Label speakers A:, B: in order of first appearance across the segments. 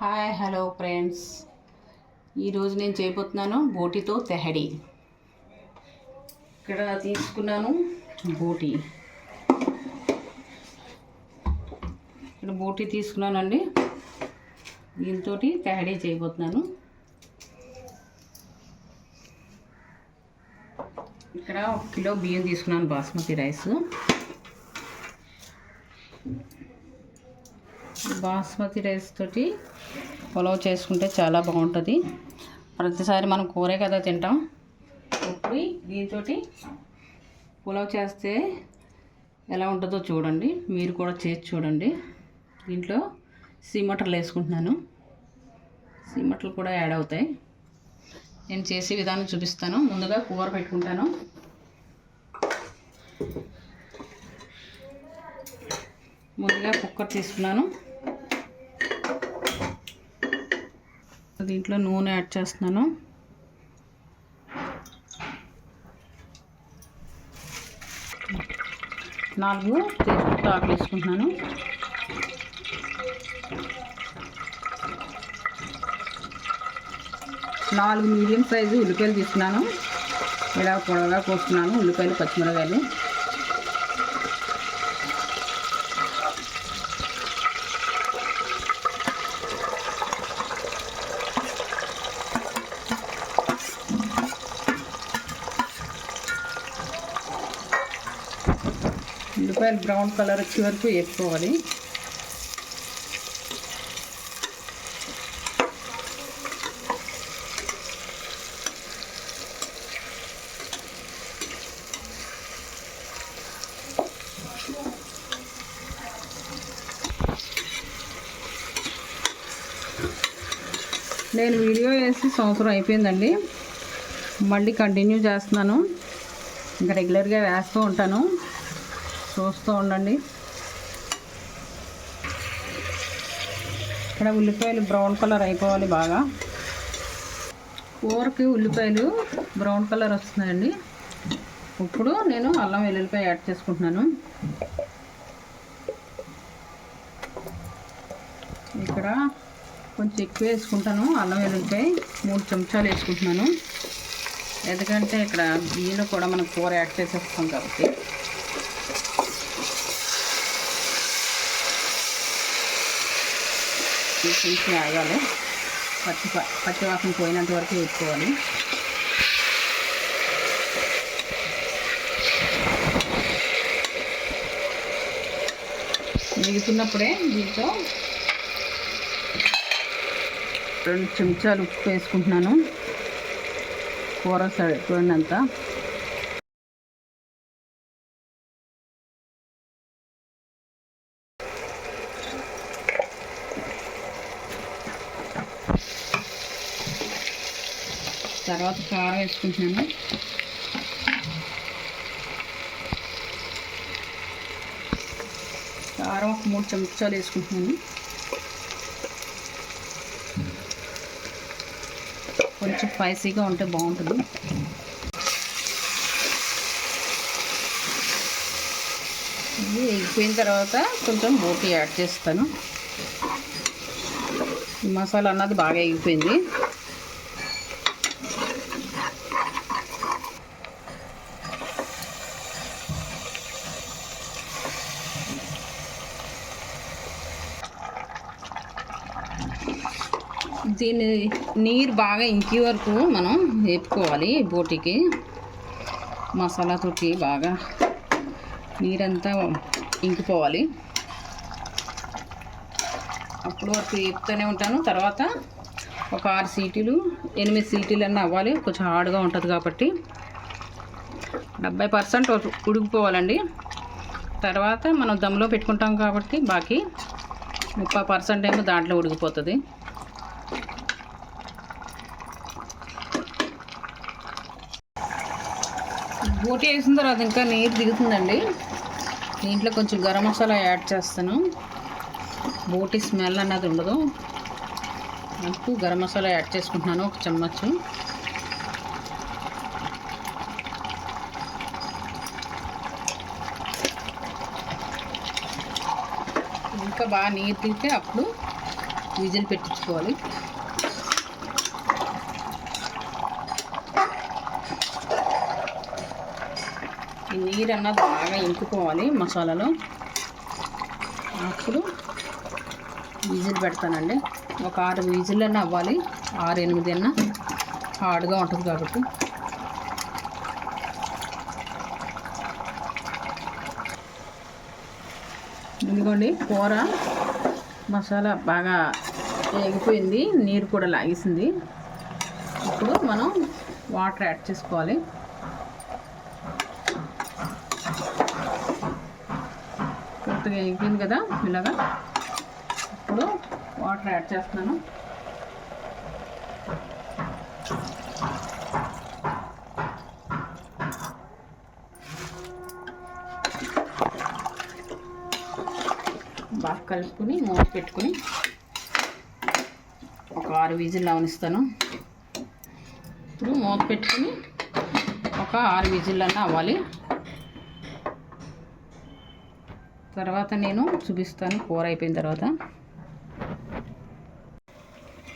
A: Hi hello friends. ఈరోజు నేను చేయబోతున్నాను బోటితో తెహడి. ఇక్కడ తీసుకున్నాను బోటి. ఇక్కడ బోటి తీసుకున్నానండి. దీంతో తెహడి చేయబోతున్నాను. ఇక్కడ ఒక కిలో బియ్యం తీసుకున్నాను బాస్మతి రైస్. బాస్మతి రైస్ తోటి పులావ్ చేసుకుంటే చాలా బాగుంటుంది. ప్రతిసారి మనం కూరే కదా తింటాం. ఇప్పుడు దీంతో పులావ్ చేస్తే ఎలా ఉంటుందో చూడండి. మీరు కూడా చేసి చూడండి. దీంట్లో సీమటలు వేసుకుంటున్నాను. సీమటలు కూడా యాడ్ అవుతాయి. నేను చేసే విధానం చూపిస్తాను. ముందుగా కూర పెట్టుకుంటాను. ముందుగా కుక్కర్ తీసుకున్నాను. దీంట్లో నూనె యాడ్ చేస్తున్నాను. నాలుగు తీసుకుంటూ ఆకులు వేసుకుంటున్నాను నాలుగు మీడియం సైజు ఉల్లిపాయలు తీసుకున్నాను. ఇలా పొడవగా కోస్తున్నాను ఉల్లిపాయలు పచ్చిమిరకాయలు ఆయిల్ బ్రౌన్ కలర్ వచ్చే వరకు వేసుకోవాలి. నేను వీడియో వేసి సంవత్సరం అయిపోయిందండి. మళ్ళీ కంటిన్యూ చేస్తున్నాను. ఇంకా రెగ్యులర్గా వేస్తూ ఉంటాను. చూస్తూ ఉండండి. ఇక్కడ ఉల్లిపాయలు బ్రౌన్ కలర్ అయిపోవాలి బాగా. కూరకి ఉల్లిపాయలు బ్రౌన్ కలర్ వస్తున్నాయండి. ఇప్పుడు నేను అల్లం వెల్లుల్లిపాయ యాడ్ చేసుకుంటున్నాను. ఇక్కడ కొంచెం ఎక్కువ వేసుకుంటాను. అల్లం వెల్లుల్లిపాయ మూడు చెంచాలు వేసుకుంటున్నాను. ఎందుకంటే ఇక్కడ బియ్యలో కూడా మనం కూర యాడ్ చేసేస్తాం కాబట్టి. ఇది ఆగాలి పచ్చి పచ్చి వాసన పోయినంత వరకు వేసుకోవాలి మిగుతున్నప్పుడే దీంతో రెండు చెంచాలు ఉప్పు వేసుకుంటున్నాను. కూర సరిపోయినంత తర్వాత కారం వేసుకుంటున్నాను. కారం ఒక మూడు చెంచాలు వేసుకుంటున్నాను. కొంచెం స్పైసీగా ఉంటే బాగుంటుంది. ఇది ఎగిపోయిన తర్వాత కొంచెం బోటి యాడ్ చేస్తాను. మసాలా అన్నది బాగా ఎగిపోయింది దీన్ని నీరు బాగా ఇంకి వరకు మనం వేపుకోవాలి బోటికి. మసాలా తోటి బాగా నీరంతా ఇంకిపోవాలి. అప్పుడు వరకు వేపుతూనే ఉంటాను. తర్వాత ఒక ఆరు సీటీలు ఎనిమిది సీటీలు అన్నీ అవ్వాలి. కొంచెం హార్డ్గా ఉంటుంది కాబట్టి. డెబ్బై పర్సెంట్ ఉడికిపోవాలండి. తర్వాత మనం దమ్లో పెట్టుకుంటాం కాబట్టి బాకీ ముప్పై పర్సెంట్ ఏమో దాంట్లో ఉడికిపోతుంది. బోటి వేసిన తర్వాత ఇంకా నీరు దిగుతుందండి. దీంట్లో కొంచెం గరం మసాలా యాడ్ చేస్తాను. బోటి స్మెల్ అన్నది ఉండదు. నాకు గరం మసాలా యాడ్ చేసుకుంటున్నాను ఒక చెమ్మచ్చు ఇంకా బాగా నీరు దిగితే అప్పుడు విజిల్ పెట్టించుకోవాలి. నీరన్నా బాగా ఇంకిపోవాలి మసాలాలో. అప్పుడు విజిల్ పెడతానండి. ఒక ఆరు విజిల్ అన్న అవ్వాలి. ఆరు ఎనిమిది అన్న హార్డ్గా ఉంటుంది కాబట్టి. ఇదిగోండి కూర. మసాలా బాగా వేగిపోయింది. నీరు కూడా లాగేసింది. ఇప్పుడు మనం వాటర్ యాడ్ చేసుకోవాలి. కొద్దిగా వేగిపోయింది కదా ఇలాగా. ఇప్పుడు వాటర్ యాడ్ చేస్తున్నాను. బాగా కలుపుకొని మూత పెట్టుకొని ఒక ఆరు విజిల్ అవనిస్తాను. ఇప్పుడు మూత పెట్టుకుని ఒక ఆరు విజిల్ అన్న అవ్వాలి. తర్వాత నేను చూపిస్తాను. కూర అయిపోయిన తర్వాత.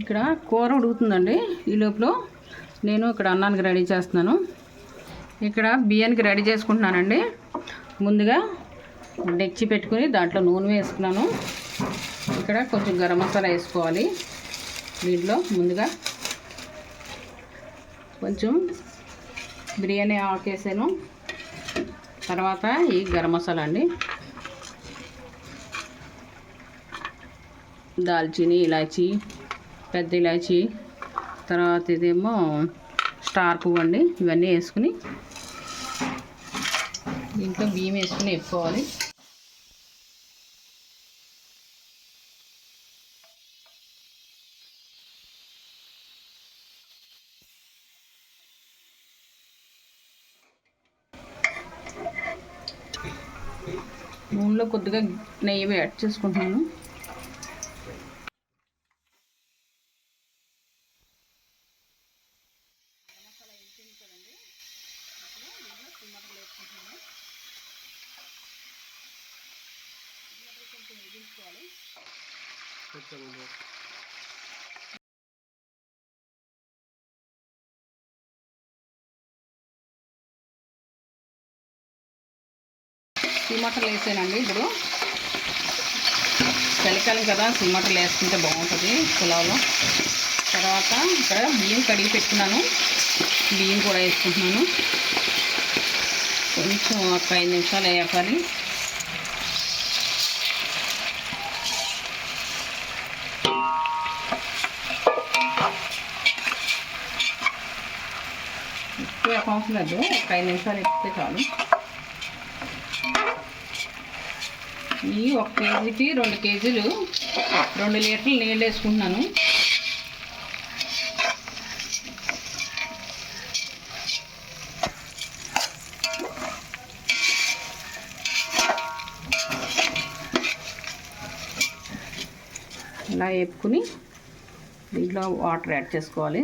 A: ఇక్కడ కూర ఉడుకుతుందండి. ఈ లోపల నేను ఇక్కడ అన్నానికి రెడీ చేస్తున్నాను. ఇక్కడ బియ్యానికి రెడీ చేసుకుంటున్నానండి. ముందుగా డెక్చి పెట్టుకొని దాంట్లో నూనె వేసుకున్నాను. ఇక్కడ కొంచెం గరం మసాలా వేసుకోవాలి. దీంట్లో ముందుగా కొంచెం బిర్యానీ ఆకేసాను. తర్వాత ఈ గరం మసాలా అండి. దాల్చిని ఇలాచి పెద్ద ఇలాచి తర్వాత ఇదేమో స్టార్ పువ్వు అండి. ఇవన్నీ వేసుకుని దీంట్లో బియ్యం వేసుకుని వేసుకోవాలి నూనెలో కొద్దిగా నెయ్యి యాడ్ చేసుకుంటున్నాను. సిమటలు వేసానండి ఇప్పుడు. చలికాలం కదా సిమటలు వేసుకుంటే బాగుంటుంది పులావ్లో. తర్వాత ఇక్కడ బియ్యం కడిగి పెట్టుకున్నాను. బియ్యం కూడా వేసుకుంటున్నాను. కొంచెం ఒక ఐదు నిమిషాలు వేయాలి. ఎక్కువ అవసరం లేదు ఒక ఐదు నిమిషాలు ఎక్కితే చాలు ఈ ఒక కేజీకి రెండు కేజీలు రెండు లీటర్లు నీళ్ళు వేసుకుంటున్నాను ఇలా వేపుకుని దీంట్లో వాటర్ యాడ్ చేసుకోవాలి।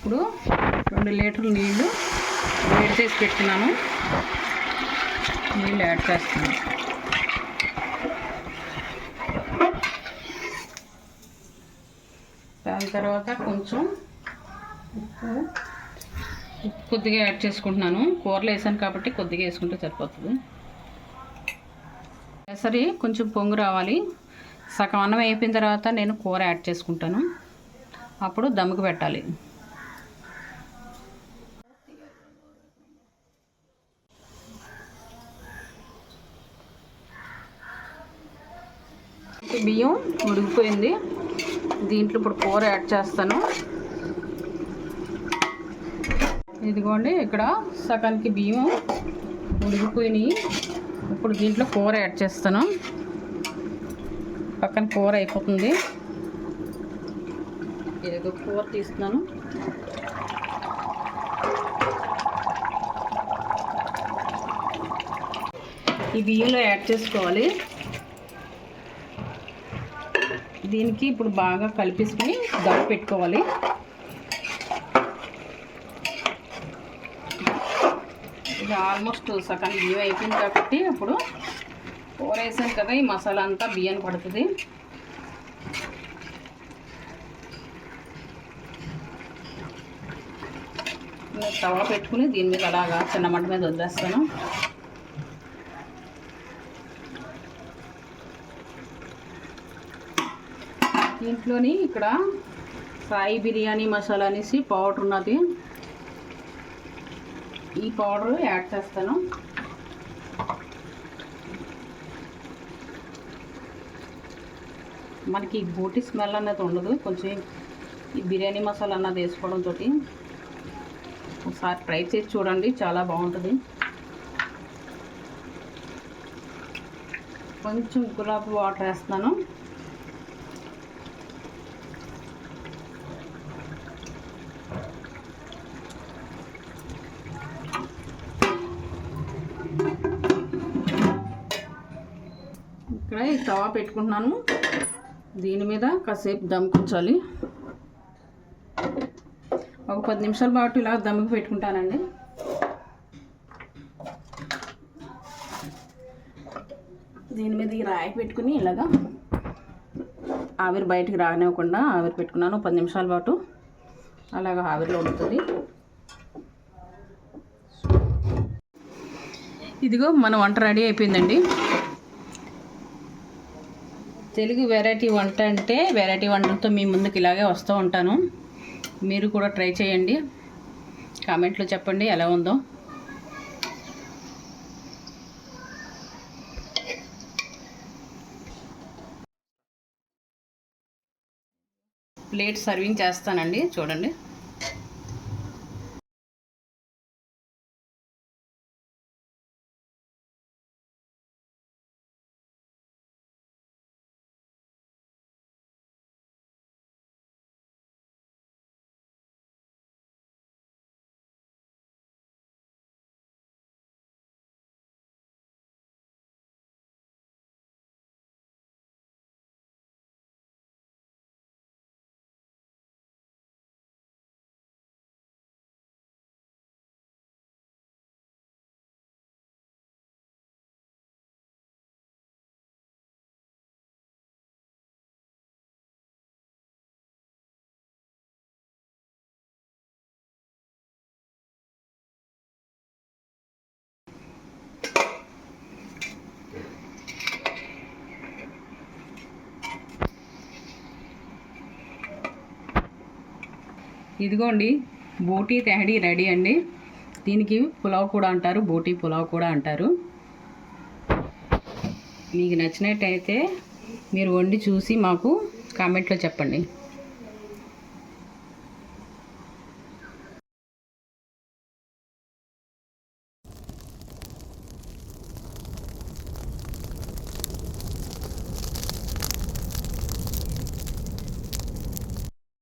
A: ఇప్పుడు రెండు లీటర్లు నీళ్ళు వేడి చేసి పెట్టుకున్నాను. నీళ్ళు యాడ్ చేస్తున్నాను. దాని తర్వాత కొంచెం ఉప్పు ఉప్పు కొద్దిగా యాడ్ చేసుకుంటున్నాను. కూరలు వేసాను కాబట్టి కొద్దిగా వేసుకుంటే సరిపోతుంది. సరే కొంచెం పొంగు రావాలి. సగం అన్నం అయిపోయిన తర్వాత నేను కూర యాడ్ చేసుకుంటాను. అప్పుడు దమ్ముకు పెట్టాలి బియ్యం ఉడికిపోయింది దీంట్లో ఇప్పుడు కూర యాడ్ చేస్తాను. ఇదిగోండి ఇక్కడ సగానికి బియ్యం ఉడికిపోయినాయి ఇప్పుడు దీంట్లో కూర యాడ్ చేస్తాను. పక్కన కూర అయిపోతుంది. ఏదో కూర తీస్తున్నాను. ఈ బియ్యంలో యాడ్ చేసుకోవాలి. దీనికి ఇప్పుడు బాగా కలిపేసుకుని దమ్ పెట్టుకోవాలి. ఇది ఆల్మోస్ట్ సగం బియ్యం అయిపోయింది కాబట్టి అప్పుడు కూర వేసాను కదా ఈ మసాలా అంతా బియ్యం పడుతుంది. నేను తవా పెట్టుకుని దీని మీద అలాగా చిన్న మంట మీద వదిలేస్తాను. దీంట్లోని ఇక్కడ సాయి బిర్యానీ మసాలా అనేసి పౌడర్ ఉన్నది. ఈ పౌడర్ యాడ్ చేస్తాను. మనకి బోటి స్మెల్ అనేది ఉండదు. కొంచెం ఈ బిర్యానీ మసాలా అన్నది వేసుకోవడంతో ఒకసారి ట్రై చేసి చూడండి. చాలా బాగుంటుంది. కొంచెం గులాబీ వాటర్ వేస్తున్నాను. తవా పెట్టుకుంటున్నాను. దీని మీద కాసేపు దమ్ముకుంచాలి ఒక పది నిమిషాల పాటు ఇలా దమ్ముకు పెట్టుకుంటానండి. దీని మీద ఈ రాయి పెట్టుకుని ఇలాగా ఆవిరి బయటికి రానివ్వకుండా ఆవిరి పెట్టుకున్నాను పది నిమిషాల పాటు. అలాగా ఆవిరిలో ఉంటుంది ఇదిగో మన వంట రెడీ అయిపోయిందండి. తెలుగు వెరైటీ వంట అంటే వెరైటీ వంటలతో మీ ముందుకు ఇలాగే వస్తూ ఉంటాను. మీరు కూడా ట్రై చేయండి. కామెంట్లో చెప్పండి ఎలా ఉందో. ప్లేట్ సర్వింగ్ చేస్తానండి చూడండి. ఇదిగోండి బోటీ తెహడీ రెడీ అండి. దీనికి పులావ్ కూడా అంటారు బోటీ పులావ్ కూడా అంటారు. మీకు నచ్చినట్టయితే మీరు వండి చూసి మాకు కామెంట్లో చెప్పండి.